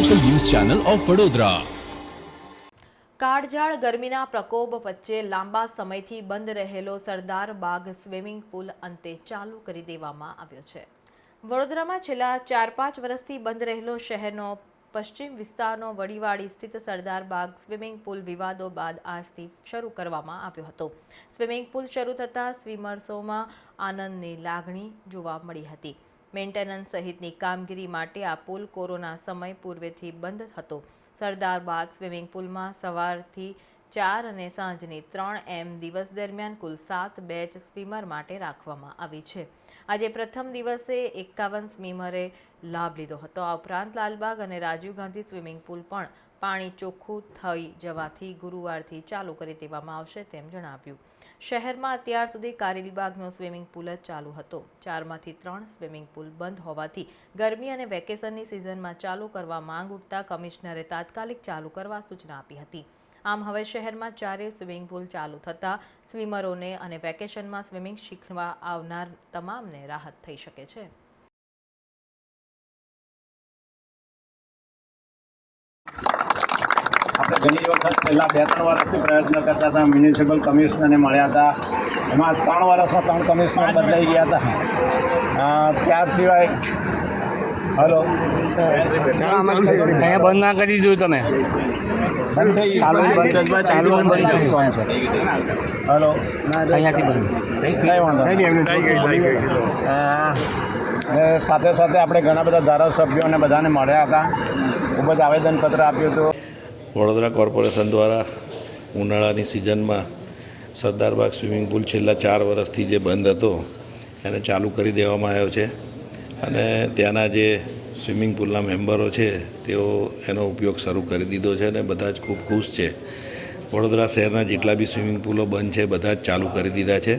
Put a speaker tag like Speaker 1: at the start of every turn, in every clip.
Speaker 1: Channel of Vadodara
Speaker 2: કાળઝાળ ગરમીના પ્રકોપ વચ્ચે લાંબા સમયથી બંધ રહેલો સરદાર બાગ સ્વિમિંગ પુલ અંતે ચાલુ કરી દેવામાં આવ્યો છે. વડોદરામાં છેલ્લા ચાર પાંચ વર્ષથી બંધ રહેલો શહેરનો પશ્ચિમ વિસ્તારનો વડીવાડી સ્થિત સરદાર બાગ સ્વિમિંગ પુલ વિવાદો બાદ આજથી શરૂ કરવામાં આવ્યો હતો. સ્વિમિંગ પુલ શરૂ થતાં સ્વિમર્સોમાં આનંદની લાગણી જોવા મળી હતી. મેન્ટેનન્સ સહિતની કામગીરી માટે આ પુલ કોરોના સમય પૂર્વેથી બંધ હતો. સરદાર બાગ સ્વિમિંગ પુલમાં સવારથી ચાર અને સાંજની ત્રણ એમ દિવસ દરમિયાન કુલ સાત બેચ સ્વિમર માટે રાખવામાં આવી છે. આજે પ્રથમ દિવસે એકાવન સ્વિમરે લાભ લીધો હતો. આ ઉપરાંત લાલબાગ અને રાજીવ ગાંધી સ્વિમિંગ પુલ પણ પાણી ચોખ્ખું થઈ જવાથી ગુરુવારથી ચાલુ કરી દેવામાં આવશે તેમ જણાવ્યું. શહેરમાં અત્યાર સુધી કારેલીબાગનો સ્વિમિંગ પુલ જ ચાલુ હતો. ચારમાંથી ત્રણ સ્વિમિંગ પુલ બંધ હોવાથી ગરમી અને વેકેશનની સિઝનમાં ચાલુ કરવા માંગ ઉઠતા કમિશનરે તાત્કાલિક ચાલુ કરવા સૂચના આપી હતી. આમ હવે શહેરમાં ચારેય સ્વિમિંગ પુલ ચાલુ થતાં સ્વિમરોને અને વેકેશનમાં સ્વિમિંગ શીખવા આવનાર તમામને રાહત થઈ શકે છે.
Speaker 3: ઘણી વખત પહેલાં બે ત્રણ વર્ષથી પ્રયત્ન કરતા હતા મ્યુનિસિપલ કમિશનરને મળ્યા હતા. એમાં ત્રણ વર્ષમાં ત્રણ કમિશનર બદલાઈ ગયા હતા. ત્યાર સિવાય હલો.
Speaker 4: અહીંયા બંધ ના કરી દીધું તમે.
Speaker 3: બંધ
Speaker 4: ચાલુ બંધ. ચાલુ બંધ
Speaker 3: હલો.
Speaker 4: અહીંયાથી બંધ.
Speaker 3: સાથે સાથે આપણે ઘણા બધા ધારાસભ્યોને બધાને મળ્યા હતા. ખૂબ જ આવેદનપત્ર આપ્યું હતું.
Speaker 5: વડોદરા કોર્પોરેશન દ્વારા ઉનાળાની સિઝનમાં સરદારબાગ સ્વિમિંગ પુલ છેલ્લા ચાર વર્ષથી જે બંધ હતો, એને ચાલુ કરી દેવામાં આવ્યો છે. અને ત્યાંના જે સ્વિમિંગ પુલના મેમ્બરો છે, તેઓ એનો ઉપયોગ શરૂ કરી દીધો છે અને બધા જ ખૂબ ખુશ છે. વડોદરા શહેરના જેટલા બી સ્વિમિંગ પુલો બંધ છે, બધા જ ચાલુ કરી દીધા છે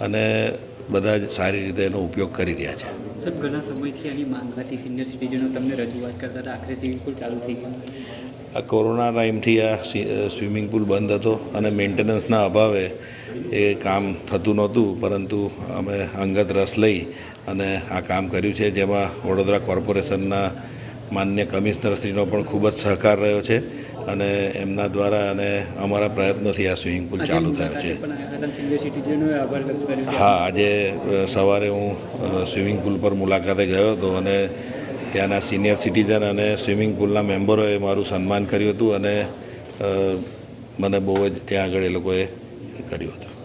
Speaker 5: અને બધા જ સારી રીતે એનો ઉપયોગ કરી રહ્યા છે.
Speaker 6: સર, ઘણા સમયથી આની માંગ હતી. સિનિયર સિટીઝનો તમને રજૂઆત કરતા હતા, આખરે સ્વિમિંગ પુલ ચાલુ થઈ ગયું.
Speaker 5: આ કોરોના ટાઈમથી આ સ્વિ- સ્વિમિંગ પુલ બંધ હતો અને મેન્ટેનન્સના અભાવે એ કામ થતું નહોતું પરંતુ અમે અંગત રસ લઈ અને આ કામ કર્યું છે જેમાં વડોદરા કોર્પોરેશનના માન્ય કમિશનરશ્રીનો પણ ખૂબ જ સહકાર રહ્યો છે અને એમના દ્વારા અને અમારા પ્રયત્નોથી આ સ્વિમિંગ પુલ ચાલુ થયો છે. હા આજે સવારે હું સ્વિમિંગ પુલ પર મુલાકાતે ગયો હતો અને ત્યાંના સિનિયર સિટીઝન અને સ્વિમિંગ પુલના મેમ્બરોએ મારું સન્માન કર્યું હતું અને મને બહુ જ ત્યાં આગળ એ લોકોએ કર્યું હતું.